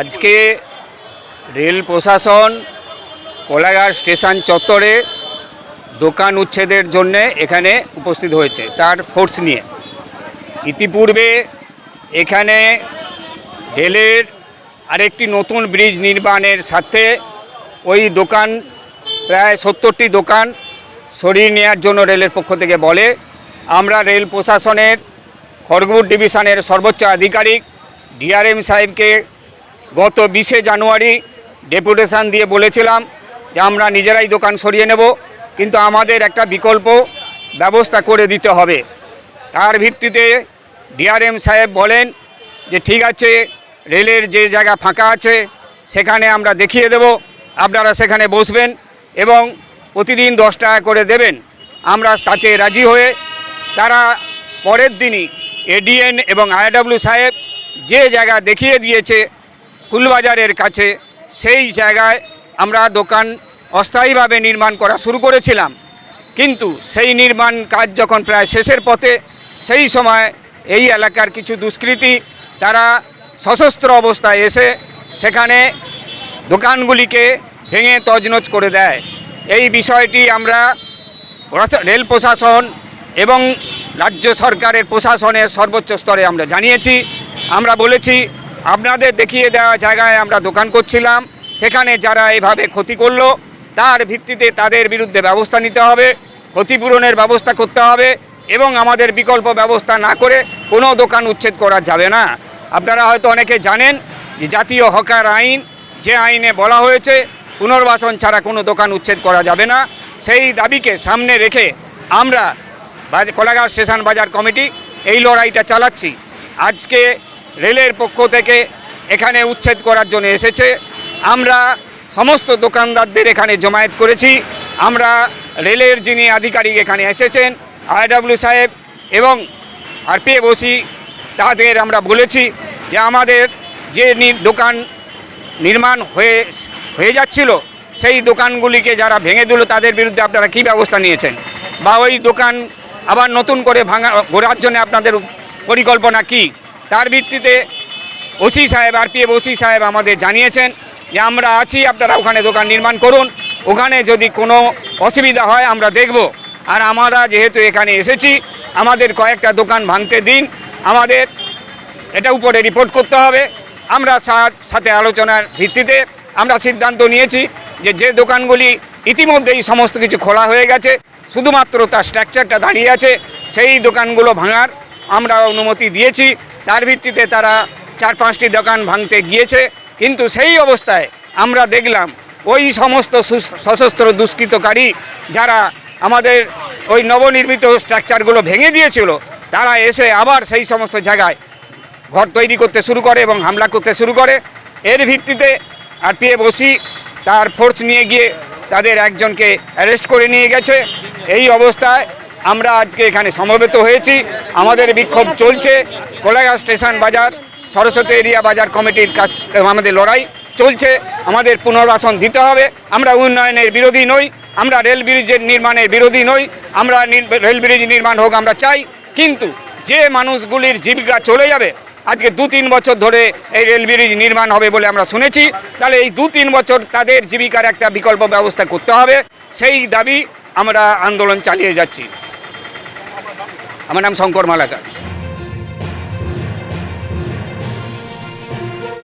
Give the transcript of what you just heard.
আজকে রেল প্রশাসন, কোলাঘাট স্টেশন চত্বরে দোকান উচ্ছেদের জন্যে এখানে উপস্থিত হয়েছে তার ফোর্স নিয়ে। ইতিপূর্বে এখানে রেলের আরেকটি নতুন ব্রিজ নির্মাণের সাথে ওই দোকান, প্রায় সত্তরটি দোকান সরিয়ে নেওয়ার জন্য রেলের পক্ষ থেকে বলে। আমরা রেল প্রশাসনের খড়গপুর ডিভিশনের সর্বোচ্চ আধিকারিক, ডিআরএম সাহেবকে গত বিশে জানুয়ারি ডেপুটেশন দিয়ে বলেছিলাম যে আমরা নিজেরাই দোকান সরিয়ে নেব, কিন্তু আমাদের একটা বিকল্প ব্যবস্থা করে দিতে হবে। তার ভিত্তিতে ডিআরএম সাহেব বলেন যে ঠিক আছে, রেলের যে জায়গা ফাঁকা আছে সেখানে আমরা দেখিয়ে দেব, আপনারা সেখানে বসবেন এবং প্রতিদিন দশ টাকা করে দেবেন। আমরা তাতে রাজি হয়ে তারা পরের দিনই এডিএন এবং আইডব্লিউ সাহেব যে জায়গা দেখিয়ে দিয়েছে ফুলবাজারের কাছে, সেই জায়গায় আমরা দোকান অস্থায়ীভাবে নির্মাণ করা শুরু করেছিলাম। কিন্তু সেই নির্মাণ কাজ যখন প্রায় শেষের পথে, সেই সময় এই এলাকার কিছু দুষ্কৃতী তারা সশস্ত্র অবস্থায় এসে সেখানে দোকানগুলিকে ভেঙে তজনজ করে দেয়। এই বিষয়টি আমরা রেল প্রশাসন এবং রাজ্য সরকারের প্রশাসনের সর্বোচ্চ স্তরে আমরা জানিয়েছি। আমরা বলেছি আপনাদের দেখিয়ে দেওয়া জায়গায় আমরা দোকান করছিলাম। সেখানে যারা এভাবে ক্ষতি করল, তার ভিত্তিতে তাদের বিরুদ্ধে ব্যবস্থা নিতে হবে, ক্ষতিপূরণের ব্যবস্থা করতে হবে এবং আমাদের বিকল্প ব্যবস্থা না করে কোনো দোকান উচ্ছেদ করা যাবে না। আপনারা হয়তো অনেকে জানেন যে জাতীয় হকার আইন যে আইনে বলা হয়েছে, পুনর্বাসন ছাড়া কোনো দোকান উচ্ছেদ করা যাবে না। সেই দাবিকে সামনে রেখে আমরা কোলাঘাট স্টেশন বাজার কমিটি এই লড়াইটা চালাচ্ছি। আজকে রেলের পক্ষ থেকে এখানে উচ্ছেদ করার জন্য এসেছে। আমরা সমস্ত দোকানদারদের এখানে জমায়েত করেছি। আমরা রেলের যিনি আধিকারিক এখানে এসেছেন, আইডব্লিউ সাহেব এবং আরপিএফ বসি তাদের আমরা বলেছি যে আমাদের যে দোকান নির্মাণ হয়ে হয়ে যাচ্ছিল, সেই দোকানগুলিকে যারা ভেঙে দিল, তাদের বিরুদ্ধে আপনারা কী ব্যবস্থা নিয়েছেন? বা ওই দোকান আবার নতুন করে ভাঙা ঘোরার জন্য আপনাদের পরিকল্পনা কি? তার ভিত্তিতে ওসি সাহেব, আর আরপিএফ ওসি সাহেব আমাদের জানিয়েছেন যে আমরা আছি, আপনারা ওখানে দোকান নির্মাণ করুন। ওখানে যদি কোনো অসুবিধা হয় আমরা দেখব। আর আমরা যেহেতু এখানে এসেছি, আমাদের কয়েকটা দোকান ভাঙতে দিন। আমাদের এটা উপরে রিপোর্ট করতে হবে। আমরা সাথে আলোচনার ভিত্তিতে আমরা সিদ্ধান্ত নিয়েছি যে যে দোকানগুলি ইতিমধ্যেই সমস্ত কিছু খোলা হয়ে গেছে, শুধুমাত্র তার স্ট্রাকচারটা দাঁড়িয়ে আছে, সেই দোকানগুলো ভাঙার আমরা অনুমতি দিয়েছি। তার ভিত্তিতে তারা চার পাঁচটি দোকান ভাঙতে গিয়েছে। কিন্তু সেই অবস্থায় আমরা দেখলাম, ওই সমস্ত সশস্ত্র দুষ্কৃতকারী যারা আমাদের ওই নবনির্মিত স্ট্রাকচারগুলো ভেঙে দিয়েছিল, তারা এসে আবার সেই সমস্ত জায়গায় ঘর তৈরি করতে শুরু করে এবং হামলা করতে শুরু করে। এর ভিত্তিতে আর আরপিএফ ওসি তার ফোর্স নিয়ে গিয়ে তাদের একজনকে অ্যারেস্ট করে নিয়ে গেছে। এই অবস্থায় আমরা আজকে এখানে সমবেত হয়েছি। আমাদের বিক্ষোভ চলছে। কোলাঘাট স্টেশন বাজার, সরস্বতী এরিয়া বাজার কমিটির কাছ, আমাদের লড়াই চলছে। আমাদের পুনর্বাসন দিতে হবে। আমরা উন্নয়নের বিরোধী নই। আমরা রেল ব্রিজের নির্মাণের বিরোধী নই। আমরা রেল ব্রিজ নির্মাণ হোক আমরা চাই। কিন্তু যে মানুষগুলির জীবিকা চলে যাবে, আজকে দু তিন বছর ধরে এই রেল ব্রিজ নির্মাণ হবে বলে আমরা শুনেছি। তাহলে এই দু তিন বছর তাদের জীবিকার একটা বিকল্প ব্যবস্থা করতে হবে। সেই দাবি আমরা আন্দোলন চালিয়ে যাচ্ছি। আমার নাম শঙ্কর মালাকার।